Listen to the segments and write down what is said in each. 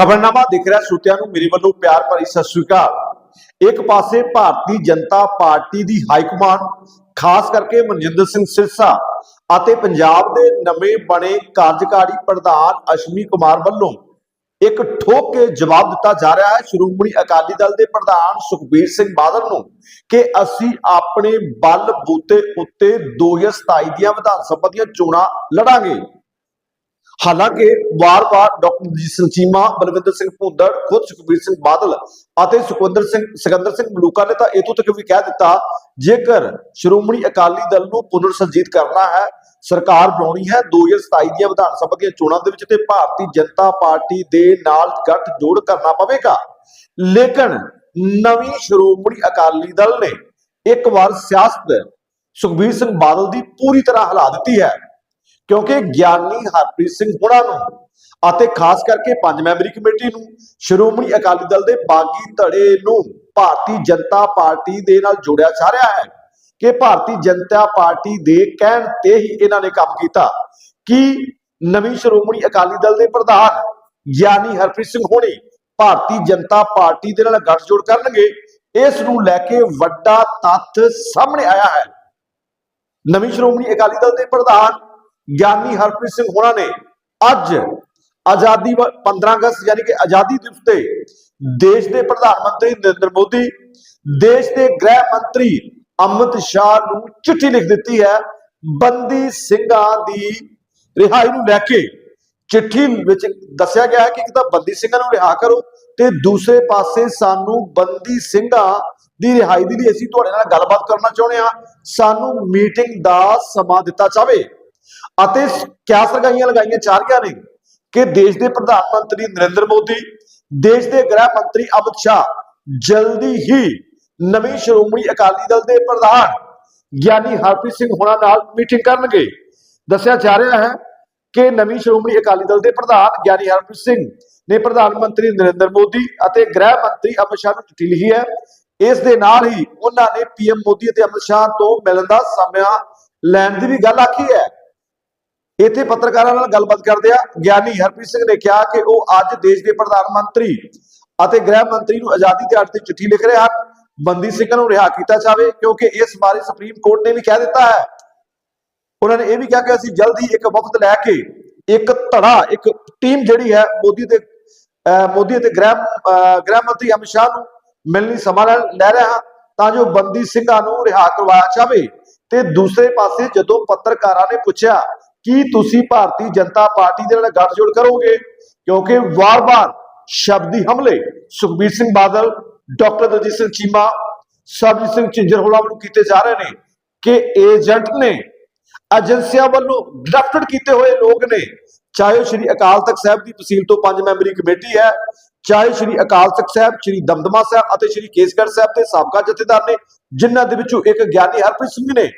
ਖਬਰਨਾਮਾ ਦਿਖ ਰਿਹਾ ਸਰੋਤਿਆਂ ਨੂੰ, ਮੇਰੇ ਵੱਲੋਂ ਪਿਆਰ ਭਰੀ ਸਤਿ ਸ੍ਰੀ ਅਕਾਲ। ਇੱਕ ਪਾਸੇ ਭਾਰਤੀ ਜਨਤਾ ਪਾਰਟੀ ਦੀ ਹਾਈ ਕਮਾਂਡ, ਖਾਸ ਕਰਕੇ ਮਨਜਿੰਦਰ ਸਿੰਘ ਸਿਰਸਾ ਅਤੇ ਪੰਜਾਬ ਦੇ ਨਵੇਂ ਬਣੇ ਕਾਰਜਕਾਰੀ ਪ੍ਰਧਾਨ ਅਸ਼ਵਨੀ ਕੁਮਾਰ ਵੱਲੋਂ ਇੱਕ ਠੋਕ ਕੇ ਜਵਾਬ ਦਿੱਤਾ ਜਾ ਰਿਹਾ ਹੈ। ਸ਼੍ਰੋਮਣੀ ਅਕਾਲੀ ਦਲ ਦੇ ਪ੍ਰਧਾਨ ਸੁਖਬੀਰ ਸਿੰਘ ਬਾਦਲ ਨੂੰ ਕਿ ਅਸੀਂ ਆਪਣੇ ਬਲ ਬੂਤੇ ਉੱਤੇ 2027 ਦੀਆਂ ਵਿਧਾਨ ਸਭਾ ਦੀਆਂ ਚੋਣਾਂ ਲੜਾਂਗੇ। ਹਾਲਾਂਕਿ ਵਾਰ-ਵਾਰ ਡਾਕਟਰ ਜੀ ਸਿੰਘ ਚੀਮਾ, ਬਲਵਿੰਦਰ ਸਿੰਘ ਭੁੰਦੜ ਖੁਦ ਸੁਖਬੀਰ ਸਿੰਘ ਬਾਦਲ ਅਤੇ ਸੁਖਵਿੰਦਰ ਸਿੰਘ, ਸਿਕੰਦਰ ਸਿੰਘ ਮਲੂਕਾ ਨੇ ਤਾਂ ਇਥੋਂ ਤੱਕ ਵੀ ਕਹਿ ਦਿੱਤਾ, ਜੇਕਰ ਸ਼੍ਰੋਮਣੀ ਅਕਾਲੀ ਦਲ ਨੂੰ ਪੁਨਰ ਸੰਜੀਤ ਕਰਨਾ ਹੈ, ਸਰਕਾਰ ਬਣਾਉਣੀ ਹੈ 2027 ਦੀਆਂ ਵਿਧਾਨ ਸਭਾ ਦੀਆਂ ਚੋਣਾਂ ਦੇ ਵਿੱਚ ਤੇ ਭਾਰਤੀ ਜਨਤਾ ਪਾਰਟੀ ਦੇ ਨਾਲ ਗੱਠ ਜੋੜ ਕਰਨਾ ਪਵੇਗਾ। ਲੇਕਿਨ ਨਵੀਂ ਸ਼੍ਰੋਮਣੀ ਅਕਾਲੀ ਦਲ ਨੇ ਇੱਕ ਵਾਰ ਸਿਆਸਤ ਸੁਖਬੀਰ ਸਿੰਘ ਬਾਦਲ ਦੀ ਪੂਰੀ ਤਰ੍ਹਾਂ ਹਿਲਾ ਦਿੱਤੀ ਹੈ। ਕਿਉਂਕਿ ਗਿਆਨੀ ਹਰਪ੍ਰੀਤ ਸਿੰਘ ਹੁਣਾਂ ਨੂੰ ਅਤੇ ਖਾਸ ਕਰਕੇ ਪੰਜ ਮੈਂਬਰੀ ਕਮੇਟੀ ਨੂੰ ਸ਼੍ਰੋਮਣੀ ਅਕਾਲੀ ਦਲ ਦੇ ਬਾਗੀ ਧੜੇ ਨੂੰ ਭਾਰਤੀ ਜਨਤਾ ਪਾਰਟੀ ਦੇ ਨਾਲ ਜੋੜਿਆ ਜਾ ਰਿਹਾ ਹੈ ਕਿ ਭਾਰਤੀ ਜਨਤਾ ਪਾਰਟੀ ਦੇ ਕਹਿਣ ਤੇ ਹੀ ਇਹਨਾਂ ਨੇ ਕੰਮ ਕੀਤਾ। ਕਿ ਨਵੀਂ ਸ਼੍ਰੋਮਣੀ ਅਕਾਲੀ ਦਲ ਦੇ ਪ੍ਰਧਾਨ ਗਿਆਨੀ ਹਰਪ੍ਰੀਤ ਸਿੰਘ ਹੋਣੀ ਭਾਰਤੀ ਜਨਤਾ ਪਾਰਟੀ ਦੇ ਨਾਲ ਗੱਠਜੋੜ ਕਰਨਗੇ? ਇਸ ਨੂੰ ਲੈ ਕੇ ਵੱਡਾ ਤੱਥ ਸਾਹਮਣੇ ਆਇਆ ਹੈ। ਨਵੀਂ ਸ਼੍ਰੋਮਣੀ ਅਕਾਲੀ ਦਲ ਦੇ ਪ੍ਰਧਾਨ ਗਿਆਨੀ ਹਰਪ੍ਰੀਤ ਸਿੰਘ ਹੋਣਾ ਨੇ ਅੱਜ ਆਜ਼ਾਦੀ ਵਾ- 15 ਅਗਸਤ ਯਾਨੀ ਕਿ ਆਜ਼ਾਦੀ ਦਿਵਸ ਤੇ ਦੇਸ਼ ਦੇ ਪ੍ਰਧਾਨ ਮੰਤਰੀ ਨਰਿੰਦਰ ਮੋਦੀ ਦੇਸ਼ ਦੇ ਗ੍ਰਹਿ ਮੰਤਰੀ ਅਮਿਤ ਸ਼ਾਹ ਨੂੰ ਚਿੱਠੀ ਲਿਖ ਦਿੱਤੀ ਹੈ ਬੰਦੀ ਸਿੰਘਾਂ ਦੀ ਰਿਹਾਈ ਨੂੰ ਲੈ ਕੇ। ਚਿੱਠੀ ਵਿੱਚ ਦੱਸਿਆ ਗਿਆ ਹੈ ਕਿ ਇੱਕ ਤਾਂ ਬੰਦੀ ਸਿੰਘਾਂ ਨੂੰ ਰਿਹਾ ਕਰੋ ਤੇ ਦੂਸਰੇ ਪਾਸੇ ਸਾਨੂੰ ਬੰਦੀ ਸਿੰਘਾਂ ਦੀ ਰਿਹਾਈ ਦੇ ਲਈ ਅਸੀਂ ਤੁਹਾਡੇ ਨਾਲ ਗੱਲਬਾਤ ਕਰਨਾ ਚਾਹੁੰਦੇ ਹਾਂ। ਸਾਨੂੰ ਮੀਟਿੰਗ ਦਾ ਸਮਾਂ ਦਿੱਤਾ ਜਾਵੇ। ਅਤੇ ਕਿਆ ਸਰਗਾਈਆਂ ਲਗਾਈਆਂ ਜਾ ਰਹੀਆਂ ਨੇ? ਕਿ ਦੇਸ਼ ਦੇ ਪ੍ਰਧਾਨ ਮੰਤਰੀ ਨਰਿੰਦਰ ਮੋਦੀ, ਦੇਸ਼ ਦੇ ਗ੍ਰਹਿ ਮੰਤਰੀ ਅਮਿਤ ਸ਼ਾਹ ਜਲਦੀ ਹੀ ਨਵੀਂ ਸ਼੍ਰੋਮਣੀ ਅਕਾਲੀ ਦਲ ਦੇ ਪ੍ਰਧਾਨ ਗਿਆਨੀ ਹਰਪ੍ਰੀਤ ਸਿੰਘ ਹੋਣਾ ਨਾਲ ਮੀਟਿੰਗ ਕਰਨਗੇ। ਦੱਸਿਆ ਜਾ ਰਿਹਾ ਹੈ ਕਿ ਨਵੀਂ ਸ਼੍ਰੋਮਣੀ ਅਕਾਲੀ ਦਲ ਦੇ ਪ੍ਰਧਾਨ ਗਿਆਨੀ ਹਰਪ੍ਰੀਤ ਸਿੰਘ ਨੇ ਪ੍ਰਧਾਨ ਮੰਤਰੀ ਨਰਿੰਦਰ ਮੋਦੀ ਅਤੇ ਗ੍ਰਹਿ ਮੰਤਰੀ ਅਮਿਤ ਸ਼ਾਹ ਨੂੰ ਚਿੱਠੀ ਲਿਖੀ ਹੈ। ਇਸ ਦੇ ਨਾਲ ਹੀ ਉਹਨਾਂ ਨੇ ਪੀਐਮ ਮੋਦੀ ਅਤੇ ਅਮਿਤ ਸ਼ਾਹ ਤੋਂ ਮਿਲਣ ਦਾ ਸਮਾਂ ਲੈਣ ਦੀ ਵੀ ਗੱਲ ਆਖੀ ਹੈ। ਇੱਥੇ ਪੱਤਰਕਾਰਾਂ ਨਾਲ ਗੱਲਬਾਤ ਕਰਦੇ ਆ। ਗਿਆਨੀ ਹਰਪ੍ਰੀਤ ਸਿੰਘ ਨੇ ਕਿਹਾ ਕਿ ਉਹ ਅੱਜ ਦੇਸ਼ ਦੇ ਪ੍ਰਧਾਨ ਮੰਤਰੀ ਅਤੇ ਗ੍ਰਹਿ ਮੰਤਰੀ ਨੂੰ ਆਜ਼ਾਦੀ ਦਿਹਾੜੇ ਤੇ ਚਿੱਠੀ ਲਿਖ ਰਹੇ ਹਨ ਬੰਦੀ ਸਿੰਘਾਂ ਨੂੰ ਰਿਹਾ ਕੀਤਾ ਜਾਵੇ, ਕਿਉਂਕਿ ਇਸ ਬਾਰੇ ਸੁਪਰੀਮ ਕੋਰਟ ਨੇ ਵੀ ਕਹਿ ਦਿੱਤਾ ਹੈ। ਉਹਨਾਂ ਨੇ ਇਹ ਵੀ ਕਿਹਾ ਕਿ ਅਸੀਂ ਜਲਦ ਹੀ ਇੱਕ ਵਫਦ ਲੈ ਕੇ ਇੱਕ ਧੜਾ, ਇੱਕ ਟੀਮ ਜਿਹੜੀ ਹੈ, ਮੋਦੀ ਤੇ ਅਹ ਮੋਦੀ ਅਤੇ ਗ੍ਰਹਿ ਅਹ ਗ੍ਰਹਿ ਮੰਤਰੀ ਅਮਿਤ ਸ਼ਾਹ ਨੂੰ ਮਿਲਣੀ ਸਮਾਂ ਲੈ ਲੈ ਰਹੇ ਹਾਂ। ਤਾਂ ਜੋ ਬੰਦੀ ਸਿੰਘਾਂ ਨੂੰ ਰਿਹਾ ਕਰਵਾਇਆ ਜਾਵੇ। ਤੇ ਦੂਸਰੇ ਪਾਸੇ ਜਦੋਂ ਪੱਤਰਕਾਰਾਂ ਨੇ ਪੁੱਛਿਆ ਕੀ ਤੁਸੀਂ ਭਾਰਤੀ ਜਨਤਾ ਪਾਰਟੀ ਦੇ ਨਾਲ ਗੱਠਜੋੜ ਕਰੋਗੇ? ਕਿਉਂਕਿ ਵਾਰ-ਵਾਰ ਸ਼ਬਦੀ ਹਮਲੇ, ਸੁਖਬੀਰ ਸਿੰਘ ਬਾਦਲ, ਡਾਕਟਰ ਦਲਜੀਤ ਸਿੰਘ ਚੀਮਾ, ਸਰਬਜੀਤ ਸਿੰਘ ਝਿੰਜਰਹੋਲਾ ਵੱਲੋਂ ਕੀਤੇ ਜਾ ਰਹੇ ਨੇ ਕਿ ਏਜੰਟ ਨੇ, ਏਜੰਸੀਆਂ ਵੱਲੋਂ ਡਰਾਫਟਡ ਕੀਤੇ ਹੋਏ ਲੋਕ ਨੇ। ਚਾਹੇ ਉਹ ਸ਼੍ਰੀ ਅਕਾਲ ਤਖਤ ਸਾਹਿਬ ਦੀ ਤਹਿਸੀਲ ਤੋਂ ਪੰਜ ਮੈਂਬਰੀ ਕਮੇਟੀ ਹੈ, ਚਾਹੇ ਸ਼੍ਰੀ ਅਕਾਲ ਤਖਤ ਸਾਹਿਬ, ਸ਼੍ਰੀ ਦਮਦਮਾ ਸਾਹਿਬ ਅਤੇ ਸ਼੍ਰੀ ਕੇਸਗੜ੍ਹ ਸਾਹਿਬ ਦੇ ਸਾਬਕਾ ਜਥੇਦਾਰ ਨੇ, ਜਿਨ੍ਹਾਂ ਦੇ ਵਿੱਚੋਂ ਇੱਕ ਗਿਆਨੀ ਹਰਪ੍ਰੀਤ ਸਿੰਘ ਨੇ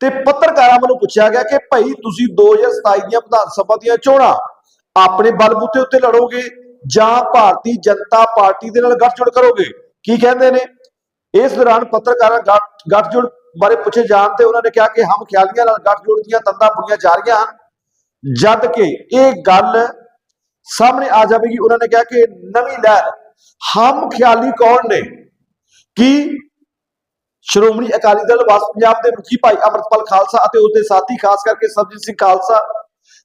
ਤੇ ਪੱਤਰਕਾਰਾਂ ਵੱਲੋਂ ਪੁੱਛਿਆ ਗਿਆ ਕਿ ਭਾਈ ਤੁਸੀਂ 2027 ਦੀਆਂ ਵਿਧਾਨ ਸਭਾ ਦੀਆਂ ਚੋਣਾਂ ਆਪਣੇ ਬਲਬੂਤੇ ਉੱਤੇ ਲੜੋਗੇ ਜਾਂ ਭਾਰਤੀ ਜਨਤਾ ਪਾਰਟੀ ਦੇ ਨਾਲ ਗੱਠਜੋੜ ਕਰੋਗੇ? ਕੀ ਕਹਿੰਦੇ ਨੇ? ਇਸ ਦੌਰਾਨ ਪੱਤਰਕਾਰਾਂ ਗੱਠ- ਗੱਠਜੋੜ ਬਾਰੇ ਪੁੱਛੇ ਜਾਣ ਤੇ ਉਹਨਾਂ ਨੇ ਕਿਹਾ ਕਿ ਹਮ ਖਿਆਲੀਆਂ ਨਾਲ ਗੱਠਜੋੜ ਦੀਆਂ ਤੰਦਾਂ ਬੁਣੀਆਂ ਜਾ ਰਹੀਆਂ ਹਨ। ਜਦ ਕਿ ਇਹ ਗੱਲ ਸਾਹਮਣੇ ਆ ਜਾਵੇਗੀ। ਉਹਨਾਂ ਨੇ ਕਿਹਾ ਕਿ ਨਵੀਂ ਲਹਿਰ, ਹਮ ਖਿਆਲੀ ਕੌਣ ਨੇ? ਕੀ ਸ਼੍ਰੋਮਣੀ ਅਕਾਲੀ ਦਲ ਵਾਸ ਪੰਜਾਬ ਦੇ ਮੁਖੀ ਭਾਈ ਅਮਰਤਪਾਲ ਖਾਲਸਾ ਅਤੇ ਉਸ ਦੇ ਸਾਥੀ, ਖਾਸ ਕਰਕੇ ਸਰਜੀਤ ਸਿੰਘ ਖਾਲਸਾ,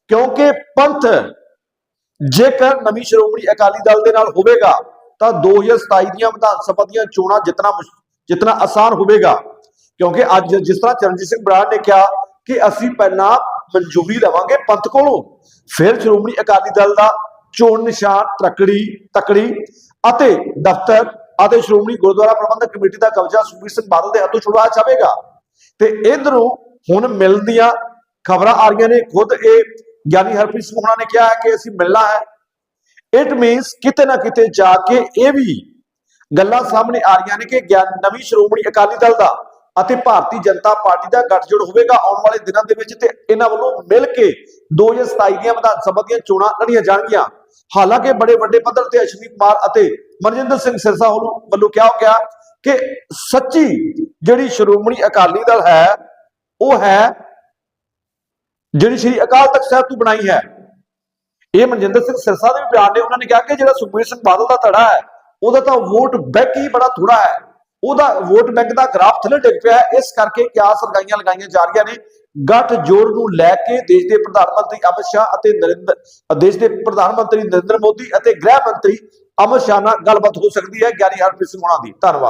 ਕਿਉਂਕਿ ਪੰਥ ਜੇਕਰ ਨਵੀਂ ਸ਼੍ਰੋਮਣੀ ਅਕਾਲੀ ਦਲ ਦੇ ਨਾਲ ਹੋਵੇਗਾ, ਤਾਂ 2027 ਦੀਆਂ ਵਿਧਾਨ ਸਭਾ ਦੀਆਂ ਚੋਣਾਂ ਜਿੱਤਣਾ ਮੁਸ਼- ਜਿਤਨਾ ਆਸਾਨ ਹੋਵੇਗਾ। ਕਿਉਂਕਿ ਅੱਜ ਜਿਸ ਤਰ੍ਹਾਂ ਚਰਨਜੀਤ ਸਿੰਘ ਬਰਾੜ ਨੇ ਕਿਹਾ ਕਿ ਅਸੀਂ ਪਹਿਲਾਂ ਮਨਜ਼ੂਰੀ ਲਵਾਂਗੇ ਪੰਥ ਕੋਲੋਂ, ਫਿਰ ਸ਼੍ਰੋਮਣੀ ਅਕਾਲੀ ਦਲ ਦਾ ਚੋਣ ਨਿਸ਼ਾਨ, ਤਕੜੀ ਤਕੜੀ ਅਤੇ ਦਫ਼ਤਰ ਅਤੇ ਸ਼੍ਰੋਮਣੀ ਗੁਰਦੁਆਰਾ ਪ੍ਰਬੰਧਕ ਕਮੇਟੀ ਦਾ ਕਬਜ਼ਾ ਸੁਖਬੀਰ ਸਿੰਘ ਬਾਦਲ ਦੇ ਹੱਥੋਂ ਛੁਡਵਾਇਆ ਜਾਵੇਗਾ। ਤੇ ਇਧਰੋਂ ਹੁਣ ਮਿਲਦੀਆਂ ਖਬਰਾਂ ਆ ਰਹੀਆਂ ਨੇ। ਖੁਦ ਇਹ ਗਿਆਨੀ ਹਰਪ੍ਰੀਤ ਸਿੰਘ ਹੋਣਾ ਨੇ ਕਿਹਾ ਹੈ ਕਿ ਅਸੀਂ ਮਿਲਣਾ ਹੈ। ਇਟ ਮੀਨਸ ਕਿਤੇ ਨਾ ਕਿਤੇ ਜਾ ਕੇ ਇਹ ਵੀ ਗੱਲਾਂ ਸਾਹਮਣੇ ਆ ਰਹੀਆਂ ਨੇ ਕਿ ਨਵੀਂ ਸ਼੍ਰੋਮਣੀ ਅਕਾਲੀ ਦਲ ਦਾ ਅਤੇ ਭਾਰਤੀ ਜਨਤਾ ਪਾਰਟੀ ਦਾ ਗੱਠਜੋੜ ਹੋਵੇਗਾ ਆਉਣ ਵਾਲੇ ਦਿਨਾਂ ਦੇ ਵਿੱਚ ਤੇ ਇਹਨਾਂ ਵੱਲੋਂ ਮਿਲ ਕੇ 2027 ਦੀਆਂ ਵਿਧਾਨ ਸਭਾ ਦੀਆਂ ਚੋਣਾਂ ਲੜੀਆਂ ਜਾਣਗੀਆਂ। ਹਾਲਾਂਕਿ ਬੜੇ ਵੱਡੇ ਪੱਧਰ ਤੇ ਅਸ਼ਵਨੀ ਕੁਮਾਰ ਅਤੇ ਮਨਜਿੰਦਰ ਸਿੰਘ ਸਿਰਸਾ ਵੱਲੋਂ ਵੱਲੋਂ ਕਿਹਾ ਗਿਆ ਕਿ ਸੱਚੀ ਜਿਹੜੀ ਸ਼੍ਰੋਮਣੀ ਅਕਾਲੀ ਦਲ ਹੈ, ਉਹ ਹੈ ਜਿਹੜੀ ਸ਼੍ਰੀ ਅਕਾਲ ਤਖਤ ਸਾਹਿਬ ਤੋਂ ਬਣਾਈ ਹੈ। ਇਹ ਮਨਜਿੰਦਰ ਸਿੰਘ ਸਿਰਸਾ ਦੇ ਬਿਆਨ ਨੇ, ਉਹਨਾਂ ਨੇ ਕਿਹਾ ਕਿ ਜਿਹੜਾ ਸੁਖਬੀਰ ਸਿੰਘ ਬਾਦਲ ਦਾ ਧੜਾ ਹੈ, ਉਹਦਾ ਤਾਂ ਵੋਟ ਬੈਂਕ ਹੀ ਬੜਾ ਥੋੜਾ ਹੈ। ਉਹਦਾ ਵੋਟ ਬੈਂਕ ਦਾ ਗ੍ਰਾਫ ਥੱਲੇ ਡਿੱਗ ਪਿਆ ਹੈ, ਇਸ ਕਰਕੇ ਕਿਆ ਸਰਗਾਈਆਂ ਲਗਾਈਆਂ ਜਾ ਰਹੀਆਂ ਨੇ। ਗੱਠ ਜੋੜ ਨੂੰ ਲੈ ਕੇ ਦੇਸ਼ ਦੇ ਪ੍ਰਧਾਨ ਮੰਤਰੀ ਅਮਿਤ ਸ਼ਾਹ ਅਤੇ ਨਰਿੰਦਰ ਦੇਸ਼ ਦੇ ਪ੍ਰਧਾਨ ਮੰਤਰੀ ਨਰਿੰਦਰ ਮੋਦੀ ਅਤੇ ਗ੍ਰਹਿ ਮੰਤਰੀ ਅਮਿਤ ਸ਼ਾਹ ਨਾਲ ਗੱਲਬਾਤ ਹੋ ਸਕਦੀ ਹੈ ਗਿਆਨੀ ਹਰਪ੍ਰੀਤ ਸਿੰਘ ਹੋਣਾ ਦੀ। ਧੰਨਵਾਦ।